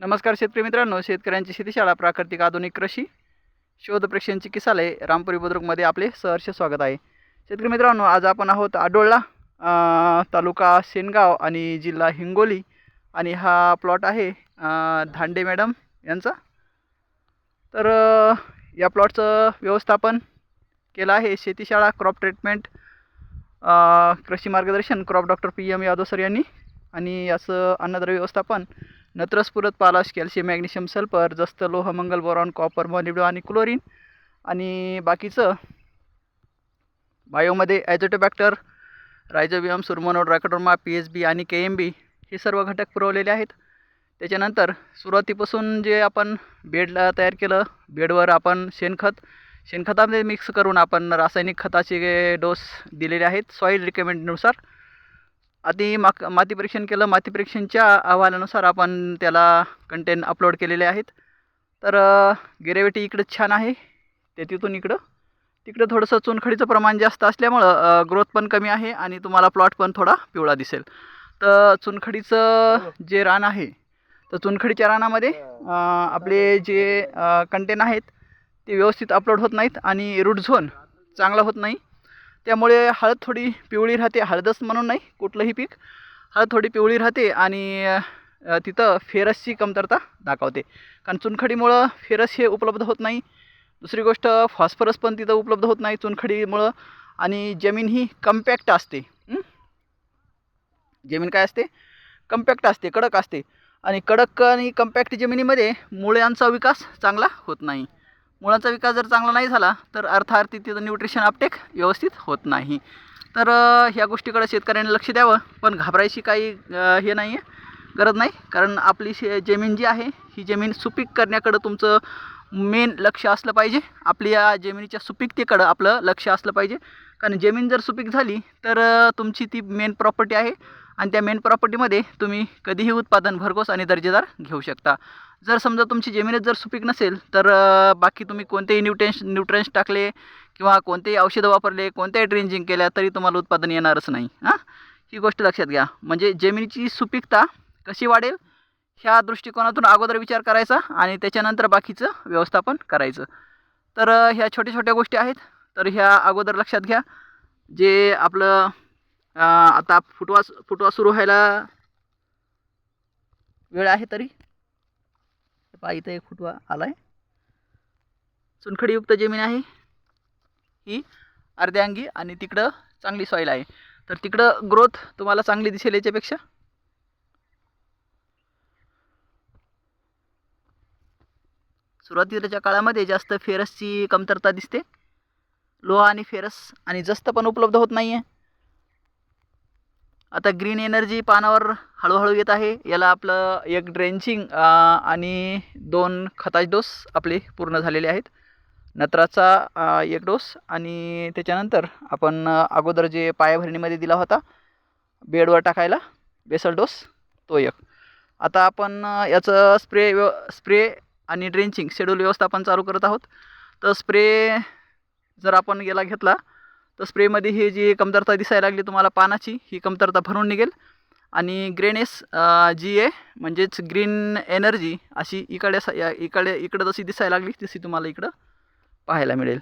नमस्कार शेतकरी मित्रांनो शेतकऱ्यांची शेतीशाळा प्राकृतिक आधुनिक कृषी शोध प्रेक्षण चिकित्सालय रामपुरी बुद्रुकमध्ये आपले सहर्ष स्वागत आहे. शेतकरी मित्रांनो आज आपण आहोत आडोळला तालुका सेनगाव आणि जिल्हा हिंगोली आणि हा प्लॉट आहे धांडे मॅडम यांचा. तर या प्लॉटचं व्यवस्थापन केलं आहे शेतीशाळा क्रॉप ट्रीटमेंट कृषी मार्गदर्शन crop doctor P M Yadav sir यांनी आणि याचं अन्नद्रव्य व्यवस्थापन नत्रस पालाश कॅल्शियम मॅग्नेशियम सल्फर जस्त लोह मंगल बोरॉन कॉपर मॉलिब्डो आणि क्लोरीन. आणि बाकीचं बायोमध्ये azotobacter rhizobium pseudomonas trichoderma P H B आणि के एम बी हे सर्व घटक पुरवलेले आहेत. त्याच्यानंतर सुरुवातीपासून जे आपण बेडला तयार केलं बेडवर आपण शेणखत शेणखतामध्ये मिक्स करून आपण रासायनिक खताचे डोस दिलेले आहेत सॉईल रिकमेंडनुसार. आधी माक माती परीक्षण केलं. माती परीक्षणच्या अहवालानुसार आपण त्याला कंटेंट अपलोड केलेले आहेत. तर गिरेवेटी इकडं छान आहे. ते तिथून इकडं. तिकडं थोडंसं चुनखडीचं प्रमाण जास्त असल्यामुळं ग्रोथ पण कमी आहे आणि तुम्हाला प्लॉट पण थोडा पिवळा दिसेल. तर चुनखडीचं जे रान आहे तर चुनखडीच्या रानामध्ये आपले जे कंटेन आहेत ते व्यवस्थित अपलोड होत नाहीत आणि रूट झोन चांगला होत नाही. त्यामुळे हळद थोडी पिवळी राहते. हळदच म्हणून नाही कुठलंही पीक. हळद थोडी पिवळी राहते आणि तिथं फेरसची कमतरता दाखवते. कारण चुनखडीमुळं फेरस हे उपलब्ध होत नाही. दुसरी गोष्ट फॉस्फरस पण तिथं उपलब्ध होत नाही चुनखडीमुळं. आणि जमीन ही कम्पॅक्ट असते. जमीन काय असते? कम्पॅक्ट असते कडक असते. आणि कडक आणि कम्पॅक्ट जमिनीमध्ये मुळ्यांचा विकास चांगला होत नाही. मुळाचा विकास जर चांगला नाही झाला तर अर्थार्थी तिथं न्यूट्रिशन अपटेक व्यवस्थित होत नाही. तर ह्या गोष्टीकडे शेतकऱ्यांनी लक्ष द्यावं पण घाबरायची काही हे नाही आहे गरज नाही. कारण आपली शे जमीन जी आहे ही जमीन सुपीक करण्याकडं तुमचं मेन लक्ष असलं पाहिजे. आपली या जमिनीच्या सुपीकतेकडं आपलं लक्ष असलं पाहिजे. कारण जमीन जर सुपीक झाली तर तुमची ती मेन प्रॉपर्टी आहे. आणि त्या मेन प्रॉपर्टीमध्ये तुम्ही कधीही उत्पादन भरघोस आणि दर्जेदार घेऊ शकता. जर समजा तुमची जमीनच जर सुपीक नसेल तर बाकी तुम्ही कोणतेही न्यूट्रेन्स न्यूट्रन्स टाकले किंवा कोणतेही औषधं वापरले कोणत्याही ड्रेंजिंग केल्या तरी तुम्हाला उत्पादन येणारच नाही. हां? ही गोष्ट लक्षात घ्या. म्हणजे जमिनीची सुपीकता कशी वाढेल ह्या दृष्टिकोनातून अगोदर विचार करायचा आणि त्याच्यानंतर बाकीचं व्यवस्थापन करायचं. तर ह्या छोट्या छोट्या गोष्टी आहेत. तर ह्या अगोदर लक्षात घ्या. जे आपलं आता फुटवा फुटवा सुरू व्हायला वेळ आहे तरी. पहा इथं एक फुटवा आला आहे चुनखडीयुक्त जमीन आहे. ही अर्ध्या अंगी आणि तिकडं चांगली सॉईल आहे. तर तिकडं ग्रोथ तुम्हाला चांगली दिसेल याच्यापेक्षा. सुरुवातीच्या काळामध्ये जास्त फेरसची कमतरता दिसते. लोहा आणि फेरस आणि जस्त पण उपलब्ध होत नाही आहे आता ग्रीन एनर्जी पानावर हळूहळू येत आहे. याला आपलं एक ड्रेंचिंग आणि दोन खताचे डोस आपले पूर्ण झालेले आहेत. नत्राचा एक डोस आणि त्याच्यानंतर आपण अगोदर जे पायाभरणीमध्ये दिला होता बेडवर टाकायला बेसल डोस तो एक. आता आपण याचं स्प्रे व्यव स्प्रे आणि ड्रेंचिंग शेड्यूल व्यवस्थापन चालू करत आहोत. तर स्प्रे जर आपण याला घेतला तर स्प्रेमध्ये ही जी कमतरता दिसायला लागली तुम्हाला पानाची ही कमतरता भरून निघेल. आणि ग्रेनेस जी आहे म्हणजेच ग्रीन एनर्जी अशी इकडे स- या- इकडे इकडं जशी दिसायला लागली तशी तुम्हाला इकडं पाहायला मिळेल.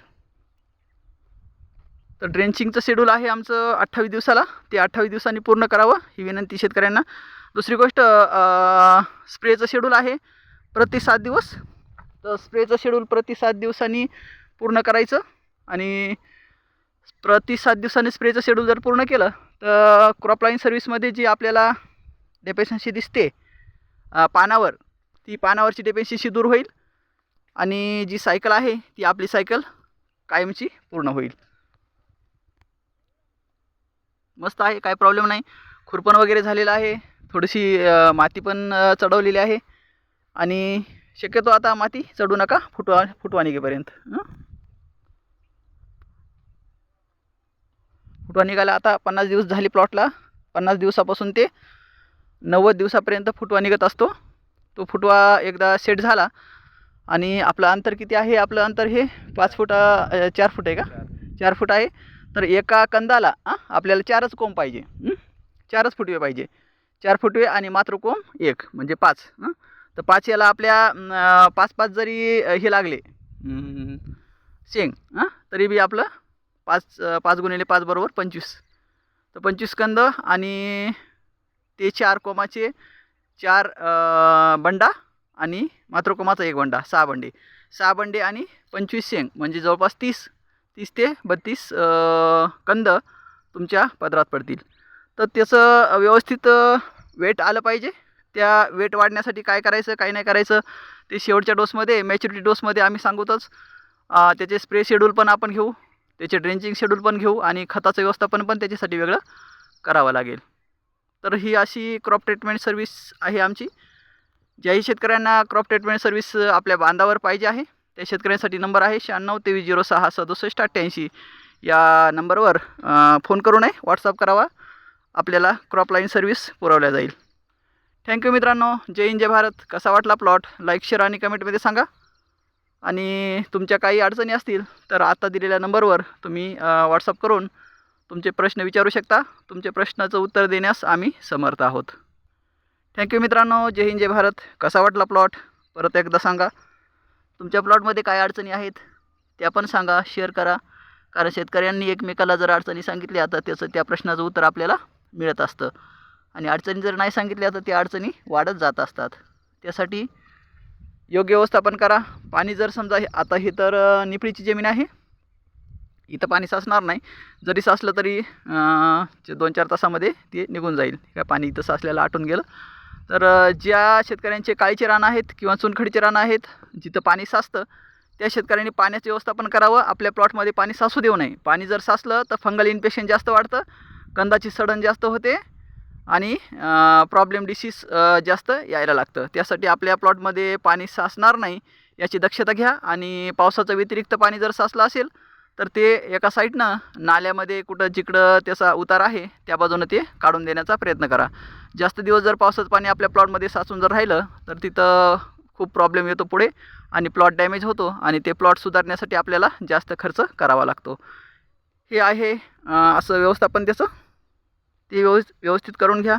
तर ड्रेंचिंगचं शेड्यूल आहे आमचं अठ्ठावीस दिवसाला. ते अठ्ठावीस दिवसांनी पूर्ण करावं ही विनंती शेतकऱ्यांना. दुसरी गोष्ट स्प्रेचं शेड्यूल आहे प्रति सात दिवस. तर स्प्रेचं शेड्यूल प्रति सात दिवसांनी पूर्ण करायचं. आणि प्रति सात दिवसांनी स्प्रेचं शेड्यूल जर पूर्ण केलं तर क्रॉपलाईन सर्व्हिसमध्ये जी आपल्याला डेपेशन्सी दिसते पानावर ती पानावरची डेपेशन्सी दूर होईल आणि जी सायकल आहे ती आपली सायकल कायमची पूर्ण होईल. मस्त आहे काय प्रॉब्लेम नाही. खुरपण वगैरे झालेलं आहे. थोडीशी माती पण चढवलेली आहे. आणि शक्यतो आता माती चढू नका फुटवा फुटवा निघेपर्यंत हं? फुटवा निघायला आता पन्नास दिवस झाले प्लॉटला पन्नास दिवसापासून ते नव्वद दिवसापर्यंत फुटवा निघत असतो. तो फुटवा एकदा सेट झाला. आणि आपलं अंतर किती आहे? आपलं अंतर हे पाच फुटा चार फूट आहे का? चार. फूट आहे. तर एका कंदाला आपल्याला चारच कोंब पाहिजे? चारच फुटवे पाहिजे. चार फुटवे आणि मात्र कोंब एक म्हणजे पाच. हं? तर पाच याला आपल्या पाच पाच जरी हे लागले शेंग हां? तरी बी आपलं पाच पाच गुणिले पाच बरोबर पंचवीस. तर पंचवीस कंद आणि ते चार कोमाचे चार बंडा आणि मातृकोमाचा एक बंडा सहा बंडे. सहा बंडे आणि पंचवीस शेंग म्हणजे जवळपास तीस तीस ते बत्तीस कंद तुमच्या पदरात पडतील. तर त्याचं व्यवस्थित वेट आलं पाहिजे. त्या वेट वाढण्यासाठी काय करायचं काय नाही करायचं ते शेवटच्या डोसमध्ये मॅच्युरिटी डोसमध्ये आम्ही सांगूतच त्याचे स्प्रे शेड्यूल पण आपण घेऊ. त्याचे ड्रेंचिंग शेड्यूल पण घेऊ आणि खताचं व्यवस्थापन पण त्याच्यासाठी वेगळं करावं लागेल. तर ही अशी क्रॉप ट्रीटमेंट सर्व्हिस आहे आमची. ज्याही शेतकऱ्यांना क्रॉप ट्रीटमेंट सर्व्हिस आपल्या बांधावर पाहिजे आहे त्या शेतकऱ्यांसाठी नंबर आहे शहाण्णव तेवीस झिरो सहा सदुसष्ट अठ्ठ्याऐंशी. या नंबरवर फोन करू नये व्हॉट्सअप करावा. आपल्याला क्रॉप लाईन सर्व्हिस पुरवल्या जाईल. थँक्यू मित्रांनो. जय हिंद जय भारत. कसा वाटला प्लॉट लाईक शेअर आणि कमेंटमध्ये सांगा. आणि तुमच्या काही अडचणी असतील तर आता दिलेल्या नंबरवर तुम्ही व्हॉट्सअप करून तुमचे प्रश्न विचारू शकता. तुमचे प्रश्नाचं उत्तर देण्यास आम्ही समर्थ आहोत. थँक्यू मित्रांनो. जय हिंद जय भारत. कसा वाटला प्लॉट परत एकदा सांगा. तुमच्या प्लॉटमध्ये काय अडचणी आहेत त्या पण सांगा. शेअर करा. कारण शेतकऱ्यांनी एकमेकाला जर अडचणी सांगितल्या तर त्याचं त्या प्रश्नाचं उत्तर आपल्याला मिळत असतं. आणि अडचणी जर नाही सांगितल्या तर त्या अडचणी वाढत जात असतात. त्यासाठी योग्य व्यवस्थापन करा. पाणी जर समजा हे- आता हे तर निपळीची जमीन आहे. इथं पाणी साचणार नाही. जरी साचलं तरी दोन चार तासामध्ये ते निघून जाईल. काय पाणी इथं साचलेलं आटून गेलं. तर ज्या शेतकऱ्यांचे काळीचे रानं आहेत किंवा चुनखडीचे रानं आहेत जिथं पाणी साचतं त्या शेतकऱ्यांनी पाण्याचं व्यवस्थापन करावं. आपल्या प्लॉटमध्ये पाणी साचू देऊ नये. पाणी जर साचलं तर फंगल इन्फेक्शन जास्त वाढतं. कंदाची सडण जास्त होते. आणि प्रॉब्लेम डिसीज जास्त यायला लागतं. त्यासाठी आपल्या प्लॉटमध्ये पाणी साचणार नाही याची दक्षता घ्या आणि पावसाचं व्यतिरिक्त पाणी जर साचलं असेल तर ते एका साईडनं नाल्यामध्ये कुठं जिकडं त्याचा उतार आहे त्या बाजूनं ते काढून देण्याचा प्रयत्न करा. जास्त दिवस जर पावसाचं पाणी आपल्या प्लॉटमध्ये साचून जर राहिलं तर तिथं खूप प्रॉब्लेम येतो पुढे आणि प्लॉट डॅमेज होतो आणि ते प्लॉट सुधारण्यासाठी आपल्याला जास्त खर्च करावा लागतो. हे आहे असं व्यवस्थापन त्याचं. ते व्यवस्थित व्यवस्थित करून घ्या.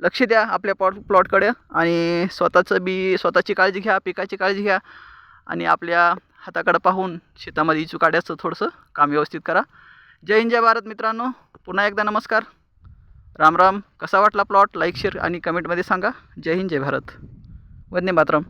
लक्ष द्या आपल्या प्लॉट प्लॉटकडे आणि स्वतःचं बी स्वतःची काळजी घ्या पिकाची काळजी घ्या आणि आपल्या हाताकडं पाहून शेतामध्ये इचू काढायचं थोडंसं काम व्यवस्थित करा. जय हिंद जय भारत मित्रांनो. पुन्हा एकदा नमस्कार. राम राम. कसा वाटला प्लॉट? लाईक शेअर आणि कमेंटमध्ये सांगा. जय हिंद जय भारत. वंदे मातरम.